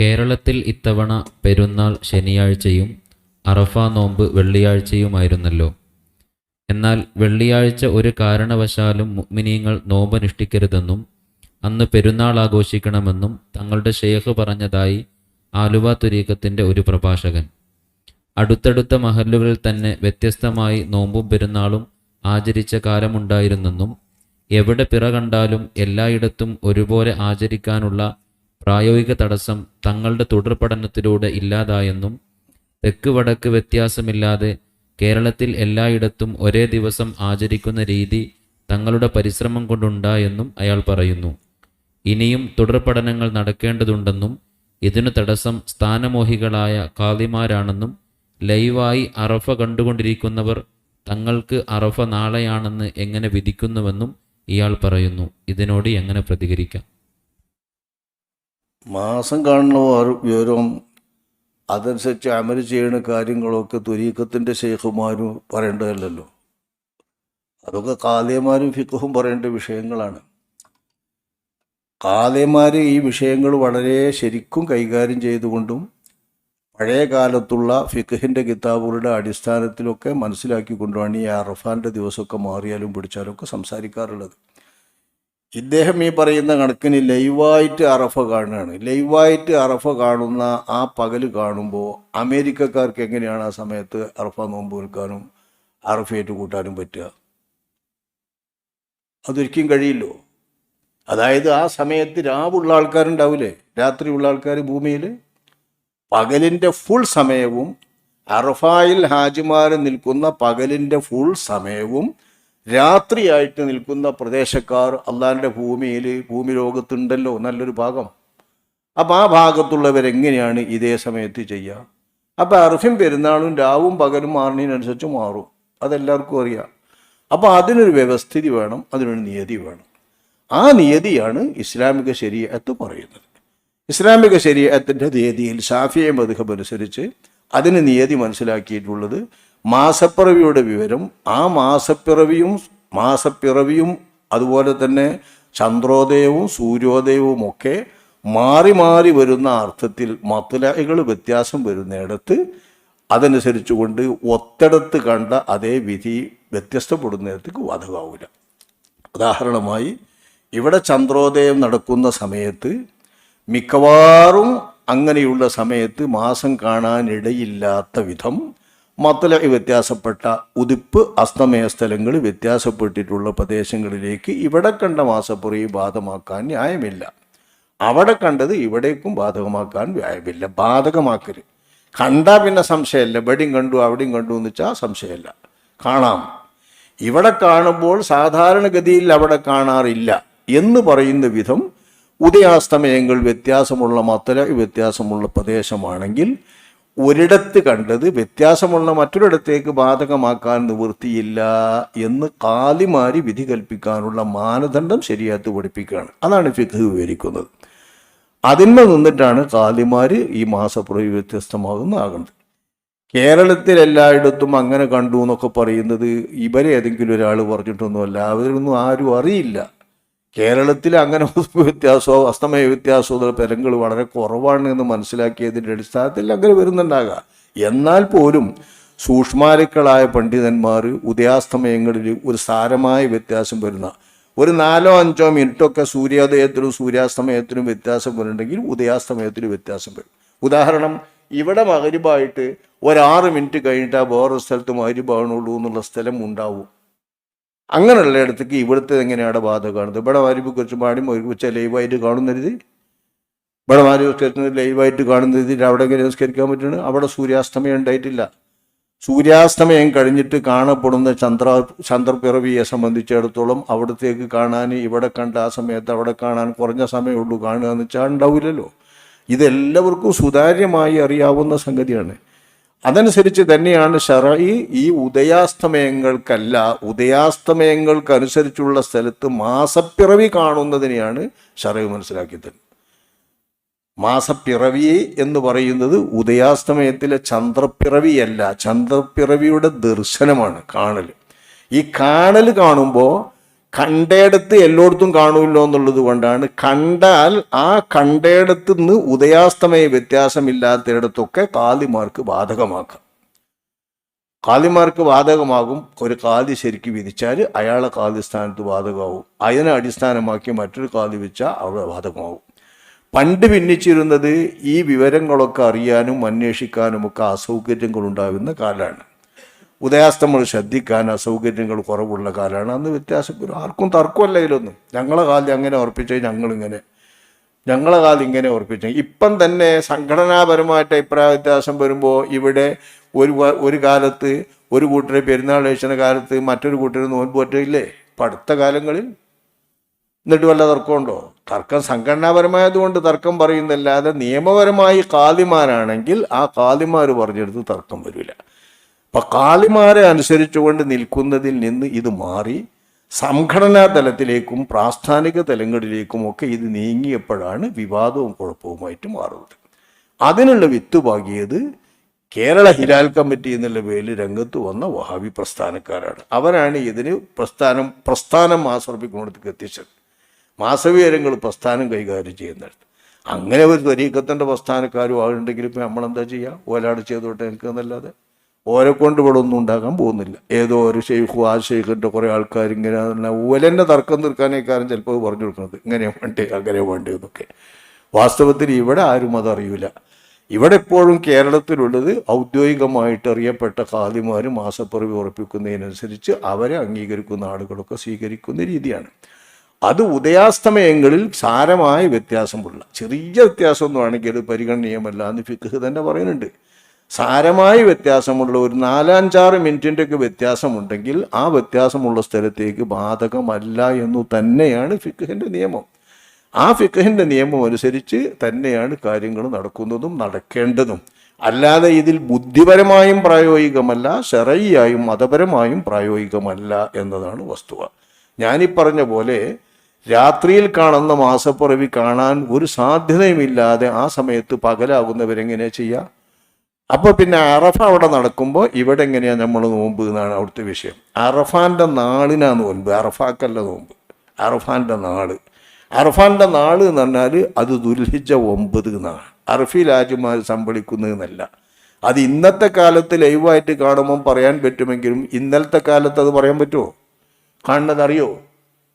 കേരളത്തിൽ ഇത്തവണ പെരുന്നാൾ ശനിയാഴ്ചയും അറഫ നോമ്പ് വെള്ളിയാഴ്ചയുമായിരുന്നല്ലോ. എന്നാൽ വെള്ളിയാഴ്ച ഒരു കാരണവശാലും മുഅ്മിനീങ്ങൾ നോമ്പനുഷ്ഠിക്കരുതെന്നും അന്ന് പെരുന്നാൾ ആഘോഷിക്കണമെന്നും തങ്ങളുടെ ഷെയ്ഖ് പറഞ്ഞതായി ആലുവ തുരീക്കത്തിന്റെ ഒരു പ്രഭാഷകൻ. അടുത്തടുത്ത മഹല്ലുകളിൽ തന്നെ വ്യത്യസ്തമായി നോമ്പും പെരുന്നാളും ആചരിച്ച കാലമുണ്ടായിരുന്നെന്നും എവിടെ പിറ കണ്ടാലും എല്ലായിടത്തും ഒരുപോലെ ആചരിക്കാനുള്ള പ്രായോഗിക തടസ്സം തങ്ങളുടെ തുടർ പഠനത്തിലൂടെ ഇല്ലാതായെന്നും തെക്ക് വടക്ക് വ്യത്യാസമില്ലാതെ കേരളത്തിൽ എല്ലായിടത്തും ഒരേ ദിവസം ആചരിക്കുന്ന രീതി തങ്ങളുടെ പരിശ്രമം കൊണ്ടുണ്ടായെന്നും അയാൾ പറയുന്നു. ഇനിയും തുടർ പഠനങ്ങൾ നടക്കേണ്ടതുണ്ടെന്നും ഇതിനു തടസ്സം സ്ഥാനമോഹികളായ കാളിമാരാണെന്നും ലൈവായി അറഫ കണ്ടുകൊണ്ടിരിക്കുന്നവർ തങ്ങൾക്ക് അറഫ നാളെയാണെന്ന് എങ്ങനെ വിധിക്കുന്നുവെന്നും ഇയാൾ പറയുന്നു. ഇതിനോട് എങ്ങനെ പ്രതികരിക്കാം? മാസം കാണുന്ന വിവരവും അതനുസരിച്ച് അമൽ ചെയ്യുന്ന കാര്യങ്ങളൊക്കെ തുരീക്കത്തിന്റെ ശേഖുമാരും പറയേണ്ടതല്ലല്ലോ. അതൊക്കെ കാലയമാരും ഫിഖും പറയേണ്ട വിഷയങ്ങളാണ്. കാലയമാർ ഈ വിഷയങ്ങൾ വളരെ ശരിക്കും കൈകാര്യം ചെയ്തുകൊണ്ടും പഴയ കാലത്തുള്ള ഫിഖിന്റെ കിതാബുകളുടെ അടിസ്ഥാനത്തിലൊക്കെ മനസ്സിലാക്കിക്കൊണ്ടുമാണ് ഈ അറഫാന്റെ ദിവസമൊക്കെ മാറിയാലും പിടിച്ചാലും ഒക്കെ സംസാരിക്കാറുള്ളത്. ഇദ്ദേഹം ഈ പറയുന്ന കണക്കിന് ലൈവായിട്ട് അറഫ കാണുകയാണ്. ലൈവായിട്ട് അറഫ കാണുന്ന ആ പകൽ കാണുമ്പോൾ അമേരിക്കക്കാർക്ക് എങ്ങനെയാണ് ആ സമയത്ത് അറഫ നോമ്പ് നിൽക്കാനും അറഫയേറ്റ് കൂട്ടാനും പറ്റുക? അതൊരിക്കലും കഴിയില്ലോ. അതായത് ആ സമയത്ത് രാവുള്ള ആൾക്കാരുണ്ടാവില്ലേ രാത്രിയുള്ള ആൾക്കാർ ഭൂമിയിൽ. പകലിന്റെ ഫുൾ സമയവും അറഫായിൽ ഹാജിമാർ നിൽക്കുന്ന പകലിന്റെ ഫുൾ സമയവും രാത്രിയായിട്ട് നിൽക്കുന്ന പ്രദേശക്കാർ അള്ളാഹിന്റെ ഭൂമിയിൽ ഭൂമി ലോകത്തുണ്ടല്ലോ നല്ലൊരു ഭാഗം. അപ്പം ആ ഭാഗത്തുള്ളവരെങ്ങനെയാണ് ഇതേ സമയത്ത് ചെയ്യുക? അപ്പം അർഫിൻ പെരുന്നാളും രാവും പകലും മാറുന്നതിനനുസരിച്ച് മാറും. അതെല്ലാവർക്കും അറിയാം. അപ്പോൾ അതിനൊരു വ്യവസ്ഥിതി വേണം അതിനൊരു നിയതി വേണം. ആ നിയതിയാണ് ഇസ്ലാമിക ശരീരത്ത് പറയുന്നത്. ഇസ്ലാമിക ശരീരത്തിന്റെ നിയതിയിൽ ഷാഫിയ മധുഹബ് അനുസരിച്ച് അതിന് നിയതി മനസ്സിലാക്കിയിട്ടുള്ളത് മാസപ്പിറവിയുടെ വിവരം ആ മാസപ്പിറവിയും മാസപ്പിറവിയും അതുപോലെ തന്നെ ചന്ദ്രോദയവും സൂര്യോദയവും ഒക്കെ മാറി മാറി വരുന്ന അർത്ഥത്തിൽ മത്തുലകൾ വ്യത്യാസം വരുന്നിടത്ത് അതനുസരിച്ച് കൊണ്ട് ഒത്തിടത്ത് കണ്ട അതേ വിധി വ്യത്യസ്തപ്പെടുന്നിടത്തേക്ക് ബാധകമാവില്ല ഉദാഹരണമായി ഇവിടെ ചന്ദ്രോദയം നടക്കുന്ന സമയത്ത് മിക്കവാറും അങ്ങനെയുള്ള സമയത്ത് മാസം കാണാനിടയില്ലാത്ത വിധം മത്തല വ്യത്യാസപ്പെട്ട ഉദിപ്പ് അസ്തമയ സ്ഥലങ്ങൾ വ്യത്യാസപ്പെട്ടിട്ടുള്ള പ്രദേശങ്ങളിലേക്ക് ഇവിടെ കണ്ട മാസപ്പുറി ബാധമാക്കാൻ ന്യായമില്ല. അവിടെ കണ്ടത് ഇവിടേക്കും ബാധകമാക്കാൻ ന്യായമില്ല. ബാധകമാക്കരുത്. കണ്ടാൽ പിന്നെ സംശയമല്ല. ഇവിടെയും കണ്ടു അവിടെയും കണ്ടു എന്ന് വെച്ചാൽ സംശയമല്ല. കാണാം. ഇവിടെ കാണുമ്പോൾ സാധാരണഗതിയിൽ അവിടെ കാണാറില്ല എന്ന് പറയുന്ന വിധം ഉദയാസ്തമയങ്ങൾ വ്യത്യാസമുള്ള മത്തല വ്യത്യാസമുള്ള പ്രദേശമാണെങ്കിൽ ഒരിടത്ത് കണ്ടത് വ്യത്യാസമുള്ള മറ്റൊരിടത്തേക്ക് ബാധകമാക്കാൻ നിവൃത്തിയില്ല എന്ന് കാലിമാരി വിധി കൽപ്പിക്കാനുള്ള മാനദണ്ഡം ശരിയാത്ത് പഠിപ്പിക്കുകയാണ്. അതാണ് ഫിഖ് വിവരിക്കുന്നത്. അതിന്മേൽ നിന്നിട്ടാണ് കാലിമാർ ഈ മാസപ്രവി വ്യത്യസ്തമാകുന്നതാകുന്നത് കേരളത്തിൽ എല്ലായിടത്തും അങ്ങനെ കണ്ടു എന്നൊക്കെ പറയുന്നത് ഇവരെ ഏതെങ്കിലും ഒരാൾ പറഞ്ഞിട്ടൊന്നുമല്ല അവരൊന്നും ആരും അറിയില്ല. കേരളത്തിൽ അങ്ങനെ വ്യത്യാസമോ അസ്തമയ വ്യത്യാസമോ പെരങ്ങൾ വളരെ കുറവാണ് എന്ന് മനസ്സിലാക്കിയതിന്റെ അടിസ്ഥാനത്തിൽ അങ്ങനെ വരുന്നുണ്ടാകാം. എന്നാൽ പോലും സൂക്ഷ്മാരുക്കളായ പണ്ഡിതന്മാർ ഉദയാസ്തമയങ്ങളിൽ ഒരു സാരമായ വ്യത്യാസം വരുന്ന ഒരു നാലോ അഞ്ചോ മിനിറ്റൊക്കെ സൂര്യോദയത്തിനും സൂര്യാസ്തമയത്തിനും വ്യത്യാസം വരുന്നുണ്ടെങ്കിൽ ഉദയാസ്തമയത്തിന് വ്യത്യാസം വരും. ഉദാഹരണം ഇവിടെ മകരിബായിട്ട് ഒരാറ് മിനിറ്റ് കഴിഞ്ഞിട്ട് വേറൊരു സ്ഥലത്ത് മകരിബാണുള്ളൂ എന്നുള്ള സ്ഥലം ഉണ്ടാവും. അങ്ങനെയുള്ള ഇടത്തേക്ക് ഇവിടുത്തെ എങ്ങനെയാണ് കാണുന്നത്? ഇവിടെ വാരിപ്പ് കുറച്ച് പാടി വെച്ചാൽ ലൈവായിട്ട് കാണുന്നരുത് ഇവിടെ വാരി നിസ്കരിക്കുന്നത് ലൈവായിട്ട് കാണുന്നതിൽ അവിടെ എങ്ങനെ നിസ്കരിക്കാൻ പറ്റുന്നത് അവിടെ സൂര്യാസ്തമയം ഉണ്ടായിട്ടില്ല. സൂര്യാസ്തമയം കഴിഞ്ഞിട്ട് കാണപ്പെടുന്ന ചന്ദ്ര ചന്ദ്രപ്പിറവിയെ സംബന്ധിച്ചിടത്തോളം അവിടത്തേക്ക് കാണാൻ ഇവിടെ കണ്ട ആ സമയത്ത് അവിടെ കാണാൻ കുറഞ്ഞ സമയമുള്ളൂ കാണുക എന്ന് വെച്ചാൽ ഉണ്ടാവില്ലല്ലോ. ഇതെല്ലാവർക്കും സുതാര്യമായി അറിയാവുന്ന സംഗതിയാണ്. അതനുസരിച്ച് തന്നെയാണ് ഷറയി ഈ ഉദയാസ്തമയങ്ങൾക്കല്ല ഉദയാസ്തമയങ്ങൾക്കനുസരിച്ചുള്ള സ്ഥലത്ത് മാസപ്പിറവി കാണുന്നതിനെയാണ് ഷറയി മനസ്സിലാക്കിയത്. മാസപ്പിറവി എന്ന് പറയുന്നത് ഉദയാസ്തമയത്തിലെ ചന്ദ്രപ്പിറവിയല്ല ചന്ദ്രപ്പിറവിയുടെ ദർശനമാണ് കാണൽ. ഈ കാണൽ കാണുമ്പോൾ കണ്ടയിടത്ത് എല്ലായിടത്തും കാണുമല്ലോ എന്നുള്ളത് കൊണ്ടാണ്. കണ്ടാൽ ആ കണ്ടയിടത്ത് നിന്ന് ഉദയാസ്തമയ വ്യത്യാസമില്ലാത്തയിടത്തൊക്കെ കാലിമാർക്ക് ബാധകമാക്കാം. കാലിമാർക്ക് ബാധകമാകും. ഒരു കാലി ശരിക്ക് വിധിച്ചാൽ അയാളെ കാലി സ്ഥാനത്ത് ബാധകമാവും അതിനെ അടിസ്ഥാനമാക്കി മറ്റൊരു കാലി വെച്ചാൽ അവിടെ ബാധകമാവും പണ്ട് ഭിന്നിച്ചിരുന്നത് ഈ വിവരങ്ങളൊക്കെ അറിയാനും അന്വേഷിക്കാനും ഒക്കെ അസൗകര്യങ്ങൾ ഉണ്ടാകുന്ന കാലമാണ് ഉദയാസ്തമങ്ങൾ ശ്രദ്ധിക്കാൻ അസൗകര്യങ്ങൾ കുറവുള്ള കാലമാണ്. അന്ന് വ്യത്യാസം ആർക്കും തർക്കമല്ല ഇതിലൊന്നും ഞങ്ങളെ കാലം അങ്ങനെ ഉറപ്പിച്ച ഞങ്ങളിങ്ങനെ. ഞങ്ങളെ കാലം ഇങ്ങനെ ഉറപ്പിച്ചു ഇപ്പം തന്നെ സംഘടനാപരമായിട്ട് അഭിപ്രായ വ്യത്യാസം വരുമ്പോൾ ഇവിടെ ഒരു ഒരു കാലത്ത് ഒരു കൂട്ടരെ പെരുന്നാൾ കഴിച്ചുന്ന കാലത്ത് മറ്റൊരു കൂട്ടർ നോൻപ് പറ്റില്ലേ ഇപ്പം അടുത്ത കാലങ്ങളിൽ എന്നിട്ട് വല്ല തർക്കമുണ്ടോ? തർക്കം സംഘടനാപരമായതുകൊണ്ട് തർക്കം പറയുന്നല്ലാതെ നിയമപരമായി കാലിമാരാണെങ്കിൽ ആ കാലിമാർ പറഞ്ഞെടുത്ത് തർക്കം വരില്ല. അപ്പം കാളിമാരെ അനുസരിച്ചുകൊണ്ട് നിൽക്കുന്നതിൽ നിന്ന് ഇത് മാറി സംഘടനാ തലത്തിലേക്കും പ്രാസ്ഥാനിക തലങ്ങളിലേക്കും ഒക്കെ ഇത് നീങ്ങിയപ്പോഴാണ് വിവാദവും കുഴപ്പവുമായിട്ട് മാറുന്നത്. അതിനുള്ള വിത്ത് പാകിയത് കേരള ഹിലാൽ കമ്മിറ്റി എന്നുള്ള പേരിൽ രംഗത്ത് വന്ന വഹാബി പ്രസ്ഥാനക്കാരാണ്. അവരാണ് ഇതിന് പ്രസ്ഥാനം പ്രസ്ഥാനം മാസർപ്പിക്കുന്നിടത്തേക്ക് എത്തിച്ചത് മാസവിയരങ്ങൾ പ്രസ്ഥാനം കൈകാര്യം ചെയ്യുന്നിടത്ത്. അങ്ങനെ ഒരു ത്വരീക്കത്തിന്റെ പ്രസ്ഥാനക്കാരും ആളുണ്ടെങ്കിൽ ഇപ്പം നമ്മളെന്താ ചെയ്യുക? ഓലാട് ചെയ്തോട്ടെ എനിക്കെന്നല്ലാതെ ഓരെ കൊണ്ട് ഇവിടെ ഒന്നും ഉണ്ടാക്കാൻ പോകുന്നില്ല. ഏതോ ഒരു ഷെയ്ഖു ആ ഷെയ്ഖിന്റെ കുറേ ആൾക്കാർ ഇങ്ങനെ ഓലെന്നെ തർക്കം തീർക്കാനേക്കാരും ചിലപ്പോൾ പറഞ്ഞു കൊടുക്കുന്നത്. ഇങ്ങനെ വേണ്ടേ അങ്ങനെ വേണ്ടേ എന്നൊക്കെ. വാസ്തവത്തിൽ ഇവിടെ ആരും അതറിയില്ല ഇവിടെ എപ്പോഴും കേരളത്തിലുള്ളത് ഔദ്യോഗികമായിട്ട് അറിയപ്പെട്ട ഖാദിമാർ മാസപ്പിറവി ഉറപ്പിക്കുന്നതിനനുസരിച്ച് അവരെ അംഗീകരിക്കുന്ന ആളുകളൊക്കെ സ്വീകരിക്കുന്ന രീതിയാണ്. അത് ഉദയാസ്തമയങ്ങളിൽ സാരമായ വ്യത്യാസമുള്ള ചെറിയ വ്യത്യാസമൊന്നും ആണെങ്കിൽ പരിഗണനീയമല്ല എന്ന് ഫിഖ് തന്നെ പറയുന്നുണ്ട്. സാരമായ വ്യത്യാസമുള്ള ഒരു നാലഞ്ചാറ് മിനിറ്റിന്റെ ഒക്കെ വ്യത്യാസമുണ്ടെങ്കിൽ ആ വ്യത്യാസമുള്ള സ്ഥലത്തേക്ക് ബാധകമല്ല എന്നു തന്നെയാണ് ഫിഖിന്റെ നിയമം. ആ ഫിക്കഹിന്റെ നിയമം അനുസരിച്ച് തന്നെയാണ് കാര്യങ്ങൾ നടക്കുന്നതും നടക്കേണ്ടതും. അല്ലാതെ ഇതിൽ ബുദ്ധിപരമായും പ്രായോഗികമല്ല ശരയായും മതപരമായും പ്രായോഗികമല്ല എന്നതാണ് വസ്തുവ. ഞാനീ പറഞ്ഞ പോലെ രാത്രിയിൽ കാണുന്ന മാസപ്പിറവി കാണാൻ ഒരു സാധ്യതയുമില്ലാതെ ആ സമയത്ത് പകലാകുന്നവരെങ്ങനെ ചെയ്യുക അപ്പോൾ പിന്നെ അറഫ അവിടെ നടക്കുമ്പോൾ ഇവിടെ എങ്ങനെയാണ് നമ്മൾ നോമ്പ് എന്നാണ് അവിടുത്തെ വിഷയം. അറഫാന്റെ നാളിനാണ് നോമ്പ് അറഫാക്കല്ല നോമ്പ്. അറഫാന്റെ നാൾ. അറഫാന്റെ നാൾ എന്ന് പറഞ്ഞാൽ അത് ദുൽഹിജ ഒമ്പത് എന്നാണ്. അറഫി രാജുമാർ സംഭളിക്കുന്നതെന്നല്ല അത് ഇന്നത്തെ കാലത്ത് ലൈവായിട്ട് കാണുമ്പം പറയാൻ പറ്റുമെങ്കിലും ഇന്നലത്തെ കാലത്ത് അത് പറയാൻ പറ്റുമോ കാണുന്നത് അറിയോ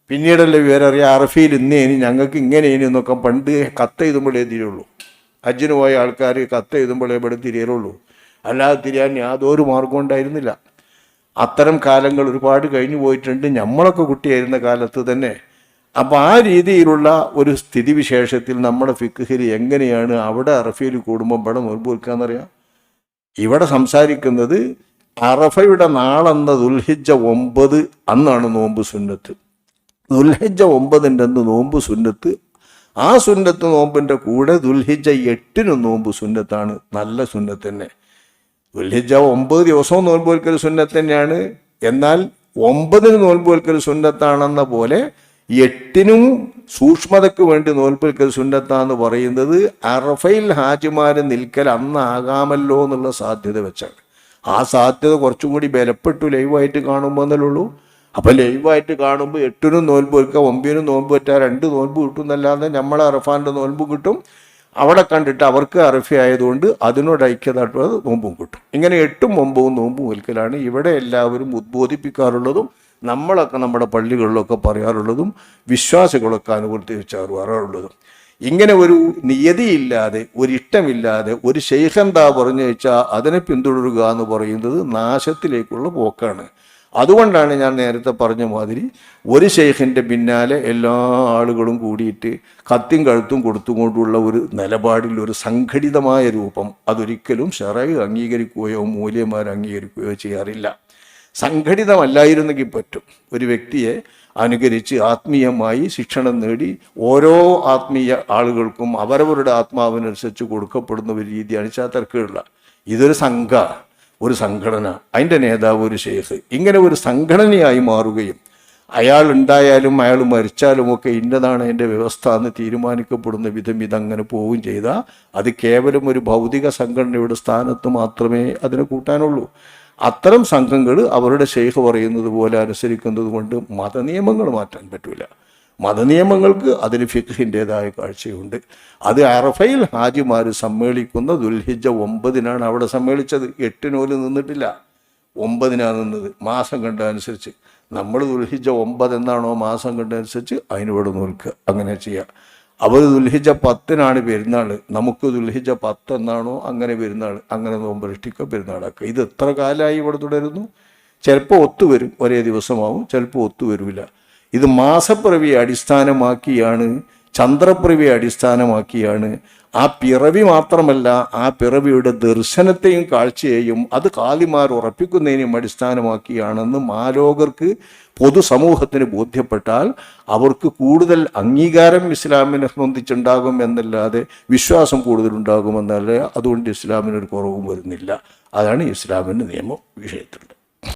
പിന്നീടല്ലേ വിവരം അറിയാം. അറഫിയിൽ ഇന്നേനി ഞങ്ങൾക്ക് ഇങ്ങനെയേനി എന്നൊക്കെ പണ്ട് കത്ത് എഴുതുമ്പോഴേ തിരിയുള്ളൂ ഹജ്ജിന് പോയ ആൾക്കാർ കത്ത് എഴുതുമ്പോഴേ ഇവിടെ തിരിയലുള്ളൂ. അല്ലാതെ തിരിയാൻ യാതൊരു മാർഗം ഉണ്ടായിരുന്നില്ല. അത്തരം കാലങ്ങൾ ഒരുപാട് കഴിഞ്ഞു പോയിട്ടുണ്ട്. നമ്മളൊക്കെ കുട്ടിയായിരുന്ന കാലത്ത് തന്നെ. അപ്പോൾ ആ രീതിയിലുള്ള ഒരു സ്ഥിതിവിശേഷത്തിൽ നമ്മുടെ ഫിഖിൽ എങ്ങനെയാണ് അവിടെ അറഫയിൽ കൂടുമ്പോൾ ഇവിടെ മുൻപ് വെക്കാന്നറിയാം ഇവിടെ സംസാരിക്കുന്നത് അറഫയുടെ നാളെന്ന ദുൽഹിജ ഒമ്പത് അന്നാണ് നോമ്പ് സുന്നത്ത്. ദുൽഹിജ ഒമ്പതിന്റെ അന്ന് നോമ്പ് സുന്നത്ത് ആ സുന്നത്ത് നോമ്പിന്റെ കൂടെ ദുൽഹിജ എട്ടിന് നോമ്പ് സുന്നത്താണ്. നല്ല സുന്നത്ത് തന്നെ. ദുൽഹിജ ഒമ്പത് ദിവസവും നോമ്പ് വെൽക്കൽ സുന്നത്ത് തന്നെയാണ്. എന്നാൽ ഒമ്പതിന് നോമ്പ് വെൽക്കൽ സുന്നത്താണെന്ന പോലെ എട്ടിനും സൂക്ഷ്മതയ്ക്ക് വേണ്ടി നോൽപ്പിൽക്കൽ സുന്നത്താന്ന് പറയുന്നത് അറഫയിൽ ഹാജിമാർ നിൽക്കൽ അന്നാകാമല്ലോ എന്നുള്ള സാധ്യത വെച്ചാണ്. ആ സാധ്യത കുറച്ചും കൂടി ബലപ്പെട്ടു ലൈവായിട്ട് കാണുമ്പോൾ എന്നല്ലുള്ളൂ അപ്പം ലൈവായിട്ട് കാണുമ്പോൾ എട്ടിനും നോൽമ്പ് വയ്ക്കുക ഒമ്പതിനും നോമ്പ് പറ്റാ രണ്ട് നോൽമ്പ് കിട്ടും എന്നല്ലാതെ നമ്മളെ അറഫാന്റെ നോൽമ്പ് കിട്ടും. അവിടെ കണ്ടിട്ട് അവർക്ക് അറഫി ആയതുകൊണ്ട് അതിനോട് ഐക്യതായിട്ടുള്ളത് നോമ്പും കിട്ടും. ഇങ്ങനെ എട്ടും ഒമ്പതും നോമ്പും വെൽക്കലാണ് ഇവിടെ എല്ലാവരും ഉദ്ബോധിപ്പിക്കാറുള്ളതും നമ്മളൊക്കെ നമ്മുടെ പള്ളികളിലൊക്കെ പറയാറുള്ളതും വിശ്വാസികളൊക്കെ അനുവർത്തിച്ച് പറയാറുള്ളതും ഇങ്ങനെ ഒരു നിയതിയില്ലാതെ ഒരു ഇഷ്ടമില്ലാതെ ഒരു ശൈഖന്താ പറഞ്ഞു വെച്ചാൽ അതിനെ പിന്തുടരുക എന്ന് പറയുന്നത് നാശത്തിലേക്കുള്ള പോക്കാണ്. അതുകൊണ്ടാണ് ഞാൻ നേരത്തെ പറഞ്ഞ മാതിരി ഒരു ഷെയ്ഖിന്റെ പിന്നാലെ എല്ലാ ആളുകളും കൂടിയിട്ട് കത്തിയും കഴുത്തും കൊടുത്തുകൊണ്ടുള്ള ഒരു നിലപാടിൽ ഒരു സംഘടിതമായ രൂപം അതൊരിക്കലും ഷെറൈ അംഗീകരിക്കുകയോ മൂല്യന്മാർ അംഗീകരിക്കുകയോ ചെയ്യാറില്ല. സംഘടിതമല്ലായിരുന്നെങ്കിൽ പറ്റും. ഒരു വ്യക്തിയെ അനുകരിച്ച് ആത്മീയമായി ശിക്ഷണം നേടി ഓരോ ആത്മീയ ആളുകൾക്കും അവരവരുടെ ആത്മാവിനനുസരിച്ച് കൊടുക്കപ്പെടുന്ന ഒരു രീതിയാണ് ചാത്തർക്കുള്ള ഇതൊരു സംഘ. ഒരു സംഘടന അതിന്റെ നേതാവ് ഒരു ഷെയ്ഖ് ഇങ്ങനെ ഒരു സംഘടനയായി മാറുകയും അയാൾ ഉണ്ടായാലും അയാൾ മരിച്ചാലും ഒക്കെ ഇന്നതാണ് എന്റെ വ്യവസ്ഥ എന്ന് തീരുമാനിക്കപ്പെടുന്ന വിധം ഇതങ്ങനെ പോവുകയും ചെയ്താൽ അത് കേവലം ഒരു ഭൗതിക സംഘടനയുടെ സ്ഥാനത്ത് മാത്രമേ അതിനെ കൂട്ടാനുള്ളൂ. അത്തരം സംഘങ്ങൾ അവരുടെ ഷെയ്ഖ് പറയുന്നത് പോലെ അനുസരിക്കുന്നത് കൊണ്ട് മതനിയമങ്ങൾ മാറ്റാൻ പറ്റൂല. മതനിയമങ്ങൾക്ക് അതിന് ഫിഖിന്റെതായ കാഴ്ചയുണ്ട്. അത് അറഫയിൽ ഹാജിമാർ സമ്മേളിക്കുന്ന ദുൽഹിജ ഒമ്പതിനാണ് അവിടെ സമ്മേളിച്ചത്. എട്ടിനോൽ നിന്നിട്ടില്ല. ഒമ്പതിനാണ് നിന്നത്. മാസം കണ്ടനുസരിച്ച് നമ്മൾ ദുൽഹിജ ഒമ്പത് എന്നാണോ മാസം കണ്ടനുസരിച്ച് അതിനിവിടെ നിൽക്കുക. അങ്ങനെ ചെയ്യുക അവർ ദുൽഹിജ പത്തിനാണ് പെരുന്നാൾ. നമുക്ക് ദുൽഹിജ പത്തെന്നാണോ അങ്ങനെ പെരുന്നാൾ. അങ്ങനെ നോമ്പരിഷ്ഠിക്കുക പെരുന്നാളാക്കുക. ഇത് എത്ര കാലമായി ഇവിടെ തുടരുന്നു? ചിലപ്പോൾ ഒത്തുവരും. ഒരേ ദിവസമാവും. ചിലപ്പോൾ ഒത്തുവരില്ല ഇത് മാസപ്പിറവിയെ അടിസ്ഥാനമാക്കിയാണ് ചന്ദ്രപ്പിറവിയെ അടിസ്ഥാനമാക്കിയാണ്. ആ പിറവി മാത്രമല്ല ആ പിറവിയുടെ ദർശനത്തെയും കാഴ്ചയെയും അത് കാലിമാർ ഉറപ്പിക്കുന്നതിനെയും അടിസ്ഥാനമാക്കിയാണെന്ന് മാലോകർക്ക് പൊതുസമൂഹത്തിന് ബോധ്യപ്പെട്ടാൽ അവർക്ക് കൂടുതൽ അംഗീകാരം ഇസ്ലാമിനെ സംബന്ധിച്ചുണ്ടാകും എന്നല്ലാതെ വിശ്വാസം കൂടുതലുണ്ടാകുമെന്നല്ല. അതുകൊണ്ട് ഇസ്ലാമിനൊരു കുറവും വരുന്നില്ല. അതാണ് ഇസ്ലാമിന്റെ നിയമ വിഷയത്തിലുള്ളത്.